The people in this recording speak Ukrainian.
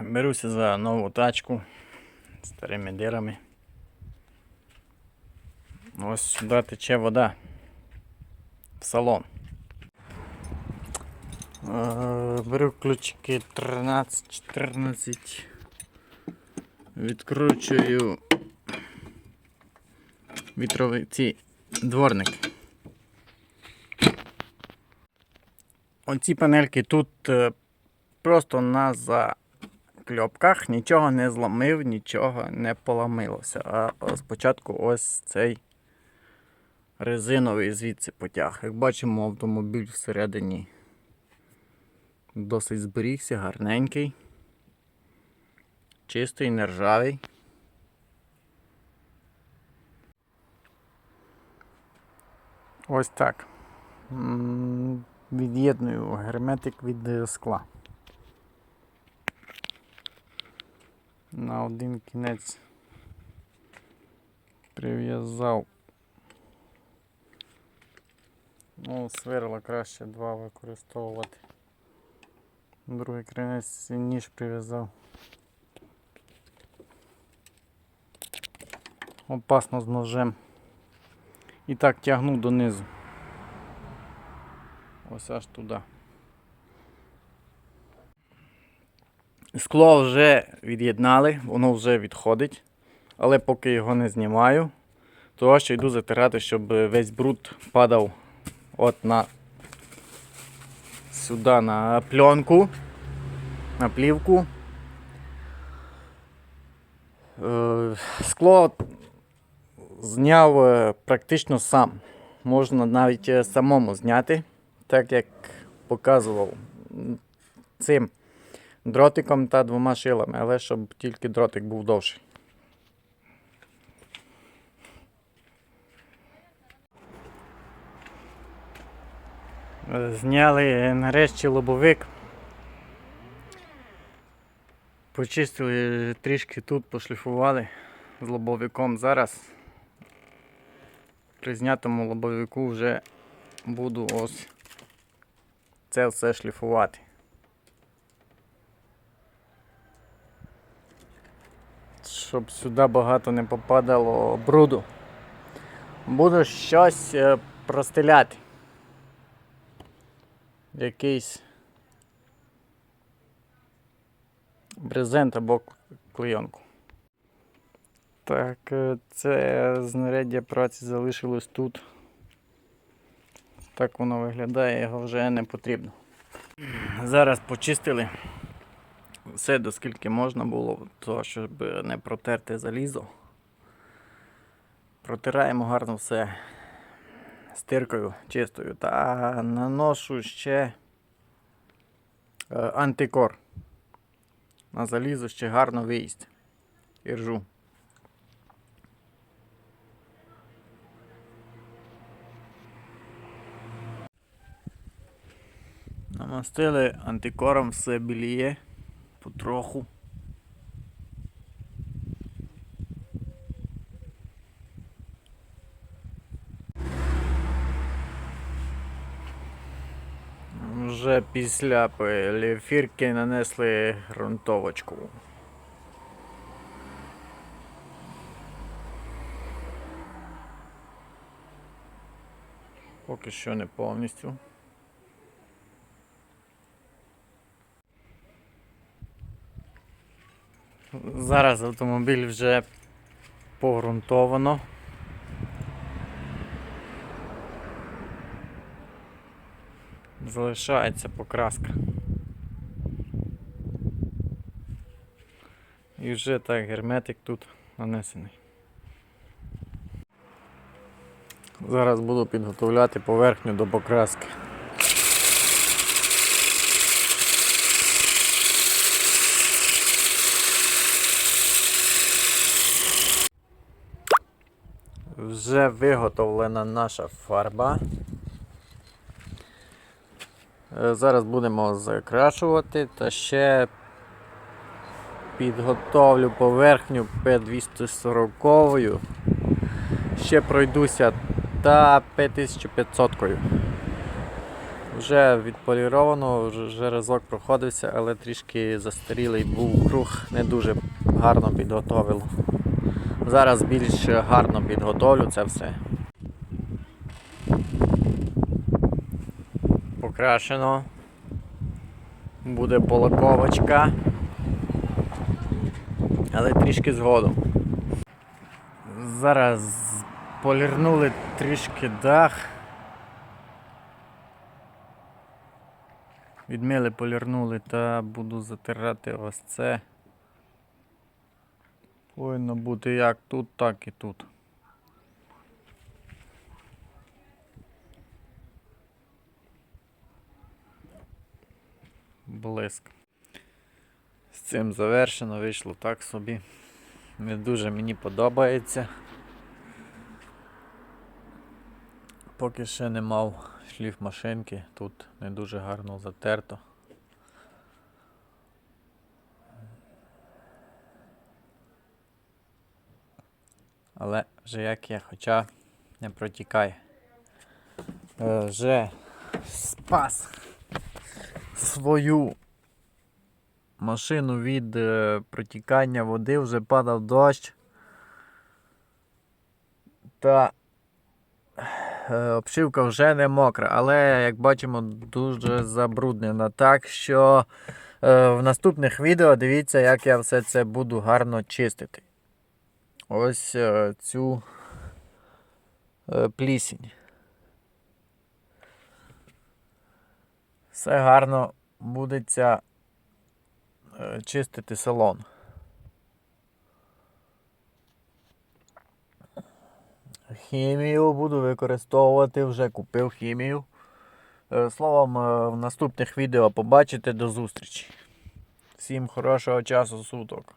Беруся за нову тачку старими дирами. Ось сюди тече вода в салон. Е, Беру ключики 13-14. Відкручую вітровий ці дворники. Оці панельки тут е, просто на закльопках нічого не зламив, нічого не поламилося. А спочатку ось цей резиновий звідси потяг. Як бачимо, автомобіль всередині досить зберігся, гарненький, чистий, нержавий. Ось так. Від'єдную герметик від е, скла. На один кінець прив'язав. Ну, сверла краще два використовувати. Другий кінець ніж прив'язав. Опасно з ножем. І так тягну донизу. Ось аж туди. Скло вже від'єднали, воно вже відходить. Але поки його не знімаю, то що йду затирати, щоб весь бруд падав от на сюди на пленку, на плівку. Е, Скло зняв е, практично сам. Можна навіть е, самому зняти, так як показував цим дротиком та двома шилами, але щоб тільки дротик був довший. Зняли нарешті лобовик. Почистили трішки тут, пошліфували з лобовиком. Зараз при знятому лобовику вже буду ось це все шліфувати. Щоб сюди багато не попадало бруду. Буду щось е, простеляти. Якийсь брезент або клейонку. Так, е, це знаряддя праці залишилось тут. Так воно виглядає, його вже не потрібно. Зараз почистили все, доскільки можна було, то, щоб не протерти залізо. Протираємо гарно все стиркою чистою та наношу ще е, антикор. На залізо ще гарно виїсть. Іржу. Намастили антикором все біліє потроху. Вже після лефірки нанесли ґрунтовочку. Поки що не повністю. Зараз автомобіль вже погрунтовано. Залишається покраска. І вже так герметик тут нанесений. Зараз буду підготовляти поверхню до покраски. Вже виготовлена наша фарба. Е, Зараз будемо закрашувати та ще підготовлю поверхню P240. Ще пройдуся та P1500. Вже відполіровано, вже разок проходився, але трішки застарілий був круг, не дуже гарно підготовив. Зараз більш гарно підготовлю це все. Покрашено. Буде полаковочка. Але трішки згодом. Зараз полірнули трішки дах. Відмили, полірнули та буду затирати ось це. Повинно бути як тут, так і тут. Блиск. З цим завершено, вийшло так собі. Не дуже мені подобається. Поки ще не мав шліф машинки, тут не дуже гарно затерто. Але вже як є, хоча не протікає. Е, Вже спас свою машину від е, протікання води, вже падав дощ. Та е, обшивка вже не мокра, але як бачимо, дуже забруднена. Так що в наступних відео дивіться, як я все це буду гарно чистити. Ось е, цю е, плісінь. Все гарно будеться е, чистити салон. Хімію буду використовувати, вже купив хімію. Словом, в наступних відео побачите до зустрічі. Всім хорошого часу суток.